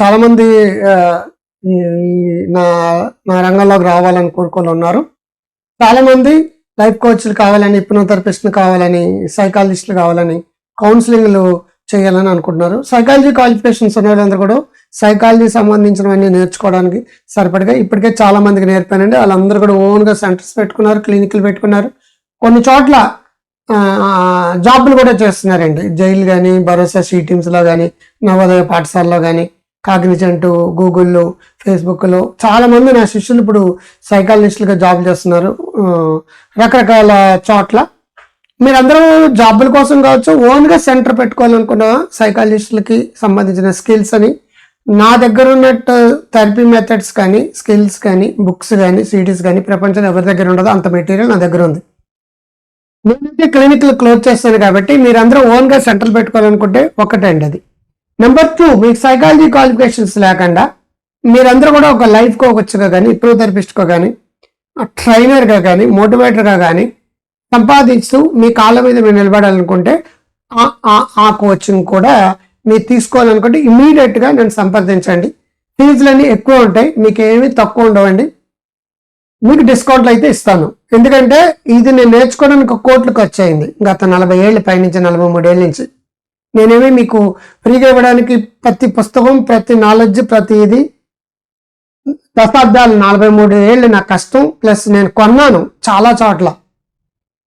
చాలా మంది నా నా రంగంలోకి రావాలని కోరుకొని ఉన్నారు. చాలా మంది లైఫ్ కోచ్లు కావాలని హిప్నోథెరపిస్ట్లు కావాలని సైకాలజిస్టులు కావాలని కౌన్సిలింగ్లు చేయాలని అనుకుంటున్నారు. సైకాలజీ క్వాలిఫికేషన్స్ ఉన్న వాళ్ళందరూ కూడా సైకాలజీ సంబంధించినవన్నీ నేర్చుకోవడానికి సరిపడగా ఇప్పటికే చాలా మందికి నేర్పానండి. వాళ్ళందరూ కూడా ఓన్గా సెంటర్స్ పెట్టుకున్నారు క్లినిక్లు పెట్టుకున్నారు. కొన్ని చోట్ల జాబ్లు కూడా చేస్తున్నారండి. జైలు కానీ భరోసా సీ టీమ్స్లో కానీ నవోదయ పాఠశాలలో కానీ కాగ్నిజెంట్ గూగుల్లో ఫేస్బుక్లో చాలామంది నా శిష్యులు ఇప్పుడు సైకాలజిస్టులుగా జాబ్ చేస్తున్నారు. రకరకాల చోట్ల. మీరందరూ జాబుల కోసం కావచ్చు ఓన్గా సెంటర్ పెట్టుకోవాలనుకున్న సైకాలజిస్టులకి సంబంధించిన స్కిల్స్ అని నా దగ్గర ఉన్నట్టు థెరపీ మెథడ్స్ కానీ స్కిల్స్ కానీ బుక్స్ కానీ సిడీస్ కానీ ప్రపంచం ఎవరి దగ్గర ఉండదో అంత మెటీరియల్ నా దగ్గర ఉంది. నేనైతే క్లినిక్లు క్లోజ్ చేస్తాను కాబట్టి మీరందరూ ఓన్గా సెంటర్ పెట్టుకోవాలనుకుంటే ఒకటండి అది. నెంబర్ టూ మీకు సైకాలజీ క్వాలిఫికేషన్స్ లేకుండా మీరందరూ కూడా ఒక లైఫ్ కోచ్గా కానీ ఇంప్రూవ్ థెరపిస్ట్గా కానీ ట్రైనర్గా కానీ మోటివేటర్గా కానీ సంపాదిస్తూ మీ కాళ్ళ మీద మీరు నిలబడాలనుకుంటే ఆ- ఆ- ఆ కోచింగ్ కూడా మీరు తీసుకోవాలనుకుంటే ఇమీడియట్గా నన్ను సంప్రదించండి. ఫీజులన్నీ ఎక్కువ ఉంటాయి మీకు ఏమీ తక్కువ ఉండవండి. మీకు డిస్కౌంట్లు అయితే ఇస్తాను. ఎందుకంటే ఇది నేను నేర్చుకోవడానికి ఒక కోట్లు ఖర్చు అయింది గత నలభై ఏళ్ళ పైనుంచి నలభై మూడేళ్ళ నుంచి. నేనేమి మీకు ఫ్రీగా ఇవ్వడానికి ప్రతి పుస్తకం ప్రతి నాలెడ్జ్ ప్రతి ఇది దశాబ్దాలు నలభై మూడు ఏళ్ళు నా కష్టం. ప్లస్ నేను కొన్నాను చాలా చోట్ల.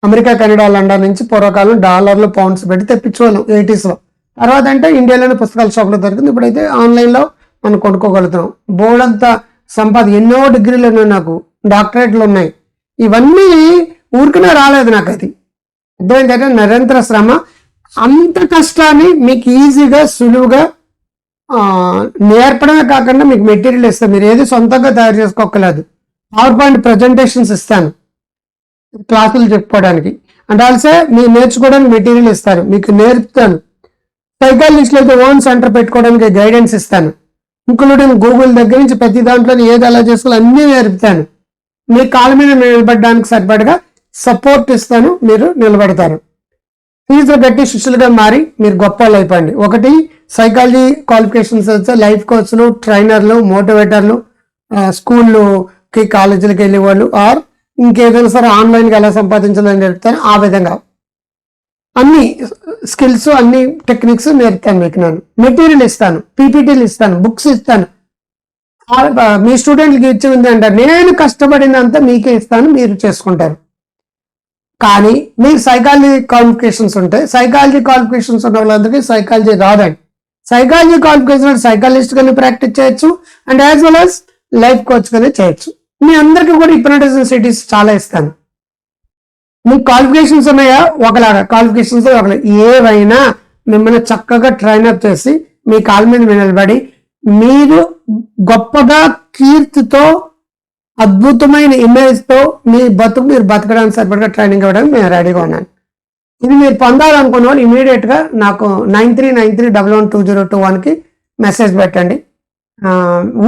అమెరికా కెనడా లండన్ నుంచి పూర్వకాలం డాలర్లు పౌండ్స్ పెట్టి తెప్పించేవాళ్ళం ఎయిటీస్లో తర్వాత అంటే ఇండియాలోనే పుస్తకాల షాప్లో దొరికింది. ఇప్పుడైతే ఆన్లైన్లో మనం కొనుక్కోగలుగుతున్నాం. బోర్డంత సంపాద ఎన్నో డిగ్రీలు ఉన్నాయి నాకు. డాక్టరేట్లు ఉన్నాయి ఇవన్నీ ఊరికనే రాలేదు నాకు అది అర్థమైందంటే నిరంతర శ్రమ అంత కష్టాన్ని మీకు ఈజీగా సులువుగా నేర్పడమే కాకుండా మీకు మెటీరియల్ ఇస్తాను. మీరు ఏది సొంతంగా తయారు చేసుకోకలేదు పవర్ పాయింట్ ప్రజెంటేషన్స్ ఇస్తాను. క్లాసులు చెప్పుకోవడానికి. అండ్ ఆల్సో మీరు నేర్చుకోవడానికి మెటీరియల్ ఇస్తారు మీకు నేర్పుతాను. సైకాలజిస్ట్లో అయితే ఓన్ సెంటర్ పెట్టుకోవడానికి గైడెన్స్ ఇస్తాను. ఇంక్లూడింగ్ గూగుల్ దగ్గర నుంచి ప్రతి దాంట్లో ఏది ఎలా చేసుకోవాలో అన్నీ నేర్పుతాను. మీ కాళ్ళ మీద నిలబడడానికి సరిపడగా సపోర్ట్ ఇస్తాను మీరు నిలబడతారు. ఫీజులు కట్టి శిష్యులుగా మారి మీరు గొప్ప అయిపోండి. ఒకటి సైకాలజీ క్వాలిఫికేషన్స్ వచ్చే లైఫ్ కోచ్లు ట్రైనర్లు మోటివేటర్లు స్కూళ్ళకి కాలేజీలకు వెళ్ళే వాళ్ళు ఆర్ ఇంకేదైనా సరే ఆన్లైన్గా ఎలా సంపాదించాలని నేర్పుతాను ఆ విధంగా. అన్ని స్కిల్స్ అన్ని టెక్నిక్స్ నేర్పుతాను మీకు నేను మెటీరియల్ ఇస్తాను పీపీటీలు ఇస్తాను బుక్స్ ఇస్తాను. మీ స్టూడెంట్కి ఇచ్చింది అంటే నేను కష్టపడినంత మీకే ఇస్తాను మీరు చేసుకుంటారు. కానీ మీకు సైకాలజీ క్వాలిఫికేషన్స్ ఉంటాయి సైకాలజీ క్వాలిఫికేషన్స్ ఉన్న వాళ్ళందరికీ సైకాలజీ రాదండి. సైకాలజీ క్వాలిఫికేషన్ సైకాలజిస్ట్ కానీ ప్రాక్టీస్ చేయొచ్చు and as well as life coach కానీ చేయొచ్చు. మీ అందరికీ కూడా హిప్నటిజం సిటీస్ చాలా ఇస్తాను. మీకు క్వాలిఫికేషన్స్ ఉన్నాయా? ఒకలాగా క్వాలిఫికేషన్స్ ఒకలా. ఏవైనా మిమ్మల్ని చక్కగా ట్రైన్ అప్ చేసి మీ కాళ్ళ మీద నిలబడి మీరు గొప్పగా కీర్తితో అద్భుతమైన ఇమేజ్తో మీ బతుకు మీరు బతకడానికి సరిపడగా ట్రైనింగ్ ఇవ్వడానికి మేము రెడీగా ఉన్నాను. ఇది మీరు పొందాలనుకున్న వాళ్ళు ఇమీడియట్గా నాకు nine three nine three double one two zero two వన్కి మెసేజ్ పెట్టండి.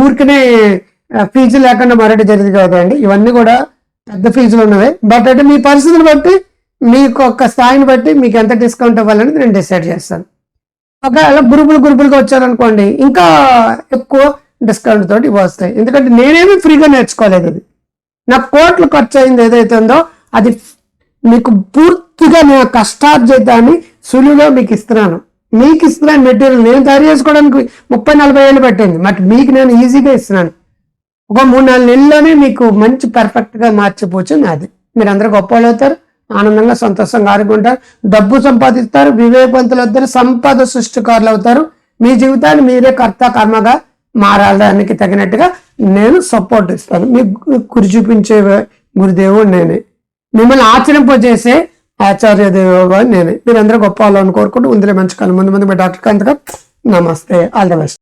ఊరికనే ఫీజు లేకుండా మరొకటి జరిగింది కదండి. ఇవన్నీ కూడా పెద్ద ఫీజులు ఉన్నవి. బట్ అంటే మీ పరిస్థితిని బట్టి మీకు ఒక స్థాయిని బట్టి మీకు ఎంత డిస్కౌంట్ ఇవ్వాలనేది నేను డిసైడ్ చేస్తాను. ఒక గ్రూపులు గ్రూపులుగా వచ్చారనుకోండి ఇంకా ఎక్కువ డిస్కౌంట్ తోటి వస్తాయి. ఎందుకంటే నేనేమి ఫ్రీగా నేర్చుకోలేదు అది. నాకు కోట్లు ఖర్చు అయింది ఏదైతే ఉందో అది మీకు పూర్తిగా నేను కష్టార్జితాన్ని సులువుగా మీకు ఇస్తున్నాను. మీకు ఇస్తున్నాను మెటీరియల్ నేను తయారు చేసుకోవడానికి ముప్పై నలభై ఏళ్ళు పెట్టింది. బట్ మీకు నేను ఈజీగా ఇస్తున్నాను. ఒక మూడు నాలుగు నెలల్లోనే మీకు మంచి పర్ఫెక్ట్గా మార్చిపోవచ్చు నాది మీరు అందరూ గొప్ప వాళ్ళు అవుతారు. ఆనందంగా సంతోషంగా ఆడుకుంటారు. డబ్బు సంపాదిస్తారు వివేకవంతులు అవుతారు సంపద సృష్టికారులు అవుతారు మీ జీవితాన్ని మీరే కర్త కర్మగా మారడానికి తగినట్టుగా నేను సపోర్ట్ ఇస్తాను. మీకు గురి చూపించే గురుదేవుడు నేనే. మిమ్మల్ని ఆచరింపజేసే ఆచార్య దేవుడు నేనే. మీరందరూ గొప్ప వాళ్ళని కోరుకుంటూ ఉందిలే మంచి కాలం. ముందు ముందు మీ డాక్టర్ కంతగా నమస్తే. All the best.